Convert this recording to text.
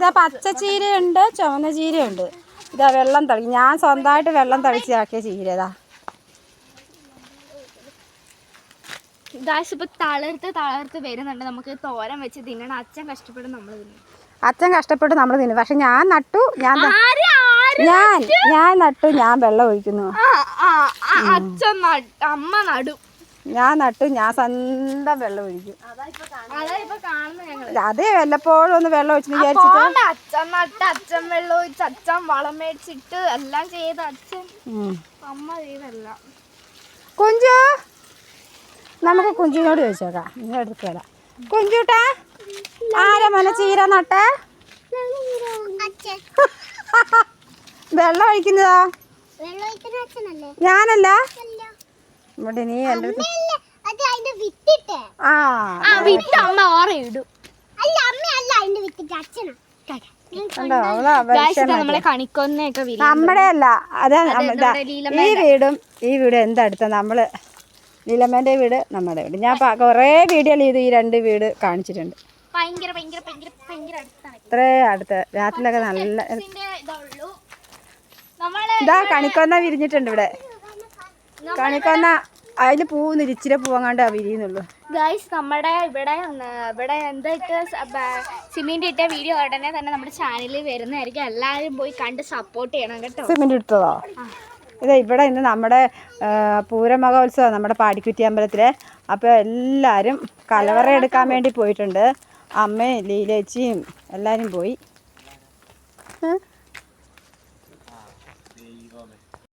ഇതാ പച്ച ചീരയുണ്ട് ചുവന്ന ചീരയുണ്ട്. ഇതാ വെള്ളം തളി ഞാൻ സ്വന്തമായിട്ട് വെള്ളം തളിച്ചാക്കിയ ചീര ഇതാ. ഗായ്സ് ഇപ്പൊ തളർത്ത് തളർത്ത് വരുന്നുണ്ട്. നമുക്ക് തോരൻ വെച്ച് തിന്നണം. അച്ഛൻ കഷ്ടപ്പെടും നമ്മൾ തിന്നും. അച്ഛൻ കഷ്ടപ്പെട്ട് നമ്മൾ തിന്നു. പക്ഷെ ഞാൻ നട്ടു ഞാൻ ഞാൻ ഞാൻ നട്ടു ഞാൻ വെള്ളം ഒഴിക്കുന്നു. അച്ഛൻ അമ്മ നടും. ഞാൻ നട്ടു ഞാൻ സ്വന്തം വെള്ളം ഒഴിക്കും. അതാ വല്ലപ്പോഴും ഒന്ന് വെള്ളം ഒഴിച്ചു വിചാരിച്ചിട്ട് അച്ഛൻ നട്ട് അച്ഛൻ വെള്ളം ഒഴിച്ച് അച്ഛൻ വളം മേടിച്ചിട്ട് എല്ലാം ചെയ്ത് അച്ഛൻ അമ്മ ചെയ്തല്ല കുഞ്ചു നമുക്ക് കുഞ്ചിനോട് ചോദിച്ചേക്കാം. നിങ്ങൾ എടുക്കല കുഞ്ചുട്ടാ ആരെ മന ചീര നട്ടേ? വെള്ളം ഒഴിക്കുന്നതോ? ഞാനല്ല? ഇവിടെ നീ എന്റെ ആ. ആ വിട്ട് അമ്മ ഓറ ഇടും. അല്ല അമ്മയല്ല അതിന്റെ വിത്തിട്ട്. അച്ഛനാ. കണ്ടോ അവളാ നമ്മളെ കണിക്കൊന്നൊക്കെ നമ്മുടെ അല്ല അതാ ഈ വീടും ഈ വീടും എന്തടുത്ത നമ്മൾ നിലമേന്റെ വീട് നമ്മുടെ വീട്. ഞാൻ കുറേ വീഡിയോയിൽ ഇത് ഈ രണ്ട് വീട് കാണിച്ചിട്ടുണ്ട്. ഇത്രേ അടുത്ത. രാത്രിയിലൊക്കെ നല്ല ഇതാ കണിക്കൊന്ന വിരിഞ്ഞിട്ടുണ്ട് ഇവിടെ. കണിക്കൊന്ന അതിൽ പൂവുന്നില്ല ഇച്ചിരി പൂവങ്ങാണ്ട് വിരിയുന്നുള്ളു ഗൈസ് നമ്മുടെ ഇവിടെ ഇവിടെ എന്തായിട്ട് സിമെന്റ് ഇട്ട വീഡിയോ ഉടനെ തന്നെ നമ്മുടെ ചാനലിൽ വരുന്നതായിരിക്കും. എല്ലാവരും പോയി കണ്ട് സപ്പോർട്ട് ചെയ്യണം കേട്ടോ. സിമെന്റ് ഇട്ടതോ? ഇതാ ഇവിടെ ഇന്ന് നമ്മുടെ പൂരമഹോത്സവം നമ്മുടെ പാടിക്കുറ്റി അമ്പലത്തിലെ അപ്പോൾ എല്ലാവരും കലവറ എടുക്കാൻ വേണ്ടി പോയിട്ടുണ്ട്. അമ്മയും ലീലേച്ചിയും എല്ലാവരും പോയി.